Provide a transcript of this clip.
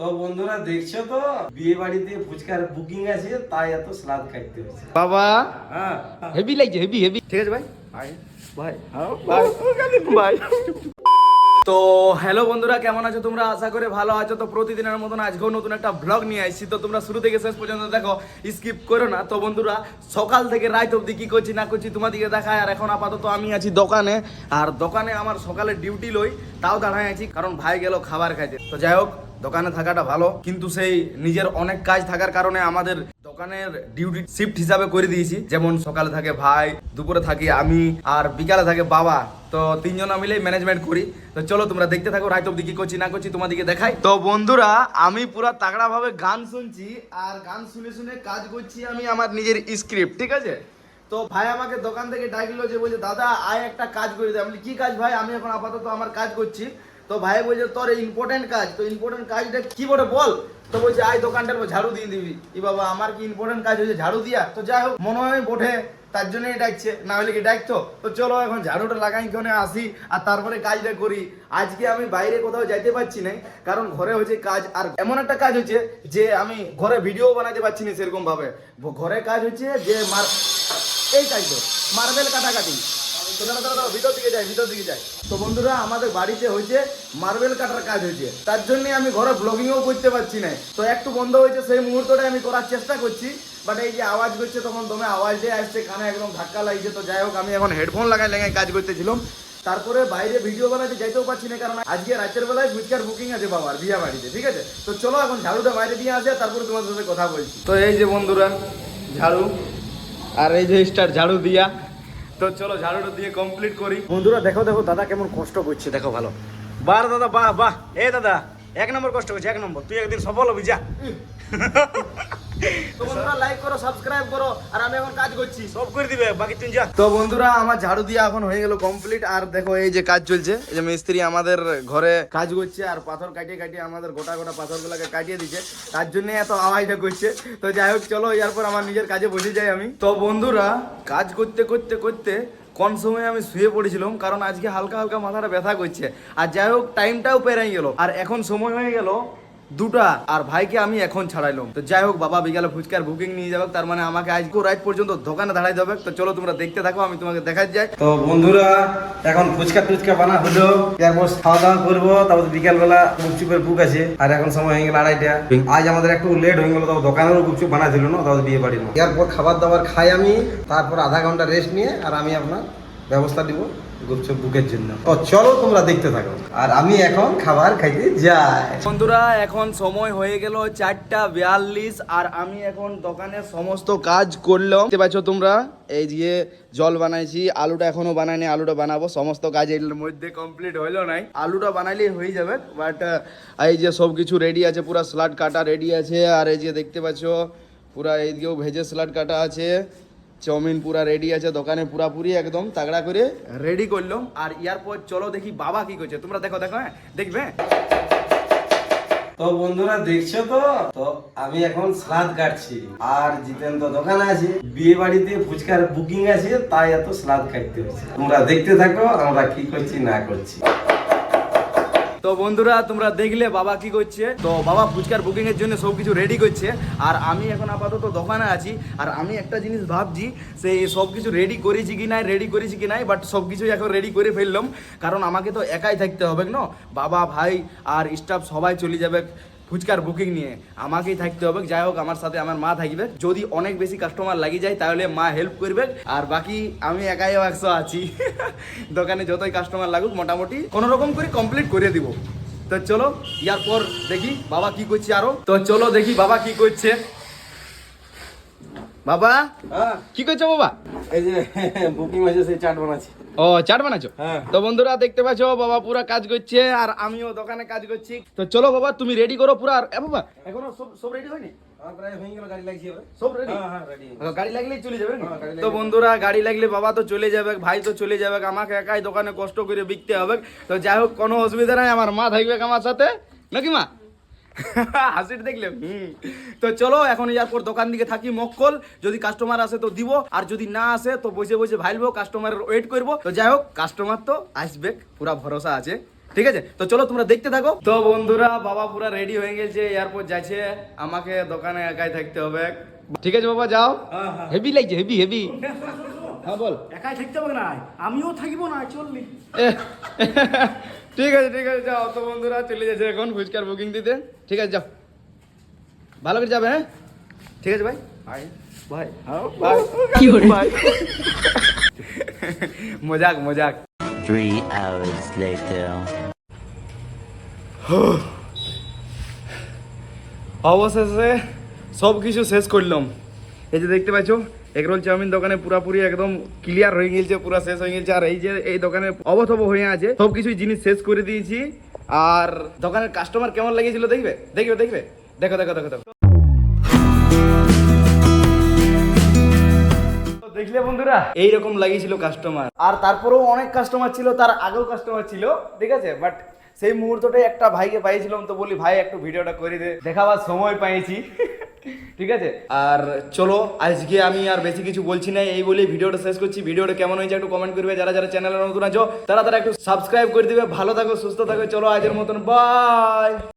তো বন্ধুরা দেখছ তো? বিয়ে বাড়িতে ফুচকার বুকিং আছে তাই এত স্লাদ কাটতে হচ্ছে। বাবা হ্যাঁ। হেভি লাগছে হেভি হেভি। ঠিক আছে ভাই। ভাই। ভাই। ভাই। তো হ্যালো বন্ধুরা কেমন আছো তোমরা? আশা করে ভালো আছো। তো প্রতিদিনের মতন আজকেও নতুন একটা ব্লগ নিয়ে আসছি। তো তোমরা শুরু থেকে শেষ পর্যন্ত দেখো স্কিপ করো না। তো বন্ধুরা সকাল থেকে রাত অবধি কি করছি না করছি তোমাদেরকে দেখায় আর এখন আপাতত আমি আছি দোকানে। আর দোকানে আমার সকালে ডিউটি লই তাও দাঁড়ায় আছি কারণ ভাই গেল খাবার খাইতে। তো যাই হোক দোকানে থাকাটা ভালো, কিন্তু সেই নিজের অনেক কাজ থাকার কারণে আমাদের দোকানের ডিউটি শিফট হিসাবে করে দিয়েছি। যেমন সকালে থাকে ভাই, দুপুরে থাকি আমি, আর বিকালে থাকে বাবা। তো তিনজনা মিলে ম্যানেজমেন্ট করি। তো চলো তোমরা দেখতে থাকো রাত অব্দি কি করছি, না করছি, তোমাদেরকে দেখাই। তো বন্ধুরা, আমি পুরা তাগড়া ভাবে গান শুনছি, আর গান শুনে শুনে কাজ করছি আমি আমার নিজের স্ক্রিপ্ট ঠিক আছে? তো ভাই আমাকে দোকান থেকে ডাকলো যে বলছে, দাদা, আয় একটা কাজ করে দে। আমি কি কাজ ভাই? আমি এখন আপাতত আমার কাজ করছি। তো ভাই বলছে, তোর ইম্পর্টেন্ট কাজ, তো ইম্পর্টেন্ট কাজটা কি বলে বল? তো বলছে, আয় দোকানটার ঝাড়ু দিয়ে দিবি। ই বাবা, আমার কি ইম্পর্টেন্ট কাজ হয়েছে ঝাড়ু দিয়া? তো যাই হোক, মনে হয় বটে, তার জন্যই ডাকছে, না হলে কি ডাকতো? তো চলো এখন ঝাড়ুটা লাগাই, এখানে আসি আর তারপরে কাজটা করি। আজকে আমি বাইরে কোথাও যাইতে পারছি না কারণ ঘরে হচ্ছে কাজ, আর এমন একটা কাজ হচ্ছে যে আমি ঘরে ভিডিও বানাতে পারছি না সেরকম ভাবে ঘরে কাজ হচ্ছে যে মার এই কাজ তো মার্বেল কাটাকাটি। ভিতর দিকে যাই, ভিতর দিকে যাই। তো বন্ধুরা, আমাদের বাড়িতে হয়েছে মার্বেল কাটার কাজ হয়েছে। তার জন্য আমি ঘরে ব্লগিংও করতে পারছি না। তো একটু বন্ধ হয়েছে, সেই মুহূর্তটা আমি করার চেষ্টা করছি। বাট এই যে আওয়াজ করছে, তখন দমে আওয়াজ দিয়ে আসছে, কানে একদম ধাক্কা লাগছে। তো যাই হোক, আমি এখন হেডফোন লাগাই লাগাই কাজ করতেছিলাম। তারপরে বাইরে ভিডিও বানাতে যাইতেও পারছি না, কারণ আজকে রাতের বেলায় ফুচকার বুকিং আছে বাবার, বিয়া বাড়িতে, ঠিক আছে? তো চলো এখন ঝাড়ুটা বাইরে দিয়ে আসে তারপরে তোমার সাথে কথা বলছি। তো এই যে বন্ধুরা, ঝাড়ু, আর এই যে স্টার ঝাড়ু দিয়া তো চলো ঝাড়ুটা দিয়ে কমপ্লিট করি। বন্ধুরা দেখো দেখো দাদা কেমন কষ্ট করছে দেখো ভালো। বার দাদা বাহ বাহ। এ দাদা এক নম্বর কষ্ট করছে এক নম্বর। তুই একদিন সফল হবি যা। তো বন্ধুরা লাইক করো সাবস্ক্রাইব করো আর আমি এখন কাজ করছি। সব করে দিবে বাকি যা। তো বন্ধুরা আমার ঝাড়ু দিয়ে এখন হয়ে গেল কমপ্লিট আর দেখো এই যে কাজ চলছে এই যে মিস্ত্রি আমাদের ঘরে কাজ করছে আর পাথর কাটিয়ে কাটিয়ে আমাদের গোটা গোটা পাথরগুলোকে কাটিয়ে দিচ্ছে তার জন্য এত আওয়াজটা করছে। তো যাই হোক চলো এরপর আমার নিজের কাজে বসে যাই আমি। তো বন্ধুরা কাজ করতে করতে করতে কোন সময় আমি শুয়ে পড়েছিলাম কারণ আজকে হালকা হালকা মাথাটা ব্যথা করছে। আর যাই হোক টাইমটাও পেরাই গেল। আর এখন সময় হয়ে গেল দুটা আর ভাইকে আমি এখন ছাড়াইলাম। তো যাই হোক বাবা বিকালে ফুচকার বুকিং নিয়ে যাবে তার মানে আমাকে আজকে রাত পর্যন্ত দোকানে দাঁড়াই দেবে তো চলো তোমরা দেখতে থাকো আমি তোমাকে দেখাই যাই। তো বন্ধুরা এখন ফুচকা টুচকা বানা হলো। এরপর খাওয়া দাওয়া করব তারপর বিকাল বেলা গুপচুপের বুক আছে। আর এখন সময় হয়ে গেল আড়াইটা। আজ আমাদের একটু লেট হয়ে গেলো তাও দোকানেরও গুপচুপ বানা ছিল না তাও বিয়ে বাড়ির মতো। এরপর খাবার দাবার খাই আমি তারপর আধা ঘণ্টা রেস্ট নিয়ে আর আমি আপনার ব্যবস্থা দিব। গুপচুপ বুকের জন্য। তো চলো তোমরা দেখতে থাকো। আর আমি এখন খাবার খাইতে যাই। বন্ধুরা, এখন সময় হয়ে গেল চারটা বিয়াল্লিশ, আর আমি এখন দোকানের সমস্ত কাজ করলাম। দেখতে পাচ্ছ তোমরা, এই যে জল বানাইছি, আলুটা এখনও বানাইনি, আলুটা বানাবো। সমস্ত কাজ এর মধ্যে কমপ্লিট হইল নাই। আলুটা বানাইলেই হয়ে যাবে বাট এই যে সব কিছু রেডি আছে, পুরো স্লাড কাটা রেডি আছে। আর এই যে দেখতে পাচ্ছ, পুরা এইদিকেও ভেজে স্লাড কাটা আছে। চাউমিন পুরা রেডি আছে, দোকানে পুরাপুরি একদম তাগড়া করে রেডি করলাম। আর ইয়ার পর চলো দেখি বাবা কি করছে। তোমরা দেখো দেখো হ্যাঁ দেখবে? তো বন্ধুরা, দেখছ তো? তো আমি এখন স্লাদ কাটছি। আর জিতেন তো দোকানে আছে। বিয়ে বাড়িতে ফুচকার বুকিং আছে, তাই এত স্লাদ কাটতে হচ্ছে। তোমরা দেখতে থাকো, আমরা কি করছি, না করছি। তো বন্ধুরা, তোমরা দেখলে বাবা কি করছে? তো বাবা ফুচকার বুকিং এর জন্য সব কিছু রেডি করছে। আর আমি এখন আপাতত দোকানে আছি। আর আমি একটা জিনিস ভাবছি সেই সব কিছু রেডি করেছি কি নাই রেডি করেছি কি নাই বাট সব কিছু এখন রেডি করে ফেললাম। কারণ আমাকে তো একাই থাকতে হবে না? বাবা, ভাই আর স্টাফ সবাই চলে যাবে। ফুচকার বুকিং নিয়ে। আমাকেই থাকতে হবে। যাই হোক, আমার সাথে আমার মা থাকবে। যদি অনেক বেশি কাস্টমার লাগি যায়, তাহলে মা হেল্প করবে। আর বাকি, আমি একাই একশো আছি। দোকানে যতই কাস্টমার লাগুক, মোটামুটি কোনো রকম করে কমপ্লিট করে দিব। তো চলো, ইয়ারপর দেখি বাবা কি করছে আরও। তো চলো দেখি বাবা কি করছে। বাবা? হ্যাঁ। কি করছ বাবা? এই যে বুকিং আছে সেই চাট বানাচ্ছি। ও চাট বানাচ্ছো? হ্যাঁ। তো বন্ধুরা দেখতে পাচ্ছ বাবা পুরা কাজ করছে আর আমিও দোকানে কাজ করছি। তো চলো বাবা তুমি রেডি করো পুরা আর বাবা এখনও সব সব রেডি হয়নি? হ্যাঁ গাড়ি চলে যাবে তো বন্ধুরা গাড়ি লাগলে বাবা তো চলে যাবে ভাই তো চলে যাবে আমাকে একাই দোকানে কষ্ট করে বিকতে হবে। তো যাই হোক কোনো অসুবিধা নাই আমার মা থাকবে আমার সাথে। নাকি মা? হাসিটা দেখলে? হুম। তো চলো এখন এরপর দোকান দিকে থাকি মক্কল। যদি কাস্টমার আসে তো দিব আর যদি না আসে তো বসে বসে ভাইলবো কাস্টমারের ওয়েট করব। তো যাই হোক কাস্টমার তো আসবে পুরা ভরসা আছে। ঠিক আছে? তো চলো তোমরা দেখতে থাকো। তো বন্ধুরা বাবা পুরা রেডি হয়ে গেছে এয়ারপোর্ট যাচ্ছে। আমাকে দোকানে একাই থাকতে হবে। ঠিক আছে বাবা যাও। হেভি লাগছে হেভি হেভি হ্যাঁ বল। একাই থাকতে হবে না আমিও থাকব না চললি। ঠিক আছে ঠিক আছে যাও তো বন্ধুরা চলে যাচ্ছে এখন ফুচকার বুকিং দিতে। ঠিক আছে যাও। ভালো করে যাবে হ্যাঁ? ঠিক আছে ভাই? ভাই ভাই হ্যাঁ ভাই কি ভাই মজাক মজাক। Three hours later. অবশেষে সব কিছু শেষ করলাম। এই যে দেখতে পাচ্ছ, এগরোল চাউমিন দোকানে পুরাপুরি একদম ক্লিয়ার হয়ে গেছে পুরো শেষ হয়ে গেছে আর এই যে, এই দোকানে অবথব হয়ে আছে সব কিছু জিনিস শেষ করে দিয়েছি। আর দোকানের কাস্টমার কেমন লেগেছিল দেখবে? দেখবে দেখবে? দেখো দেখো দেখো দেখো। দেখলে বন্ধুরা, এইরকম লাগিয়েছিল কাস্টমার আর তারপরেও অনেক কাস্টমার ছিল, তার আগেও কাস্টমার ছিল, ঠিক আছে? বাট সেই মুহূর্তটাই একটা ভাইকে পাইছিলাম তো বলি, ভাই, একটু ভিডিওটা করে দে। দেখাবার সময় পাইছি ঠিক আছে? আর চলো, আজকে আমি আর বেশি কিছু বলছি না, এই বলে ভিডিওটা শেষ করছি। ভিডিওটা কেমন হয়েছে একটু কমেন্ট করবে, যারা যারা চ্যানেলের নতুন আছো, তারা তারা একটু সাবস্ক্রাইব করে দিবে। ভালো থাকো, সুস্থ থাকো, চলো আজের মতন বাই